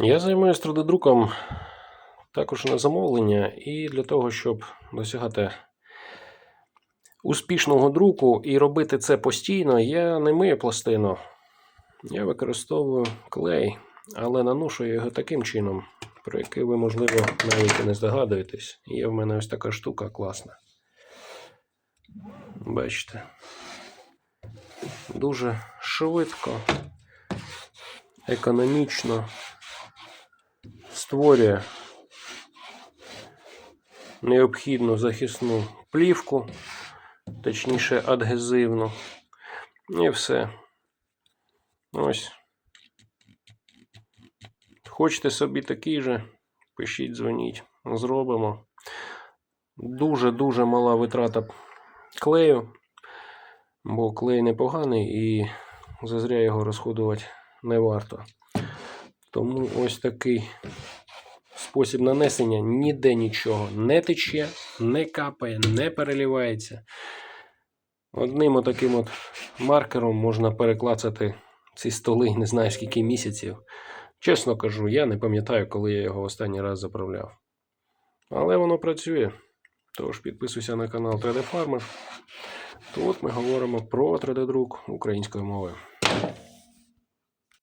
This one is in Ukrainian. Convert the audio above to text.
Я займаюся 3D-друком також на замовлення, і для того, щоб досягати успішного друку і робити це постійно, я не мию пластину. Я використовую клей, але наношую його таким чином, про який ви, можливо, навіть і не здогадуєтесь. Є в мене ось така штука класна. Бачите. Дуже швидко, економічно створює необхідну захисну плівку, точніше адгезивну. І все. Ось. Хочете собі такий же, пишіть, дзвоніть, зробимо. Дуже-дуже мала витрата клею, бо клей непоганий і зазря його розходувати не варто. Тому ось такий спосіб нанесення ніде нічого не тече, не капає, не переливається. Одним отаким от маркером можна переклацати ці столи не знаю скільки місяців. Чесно кажу, я не пам'ятаю, коли я його останній раз заправляв. Але воно працює. Тож підписуйся на канал 3D Farmer. Тут ми говоримо про 3D-друк українською мовою.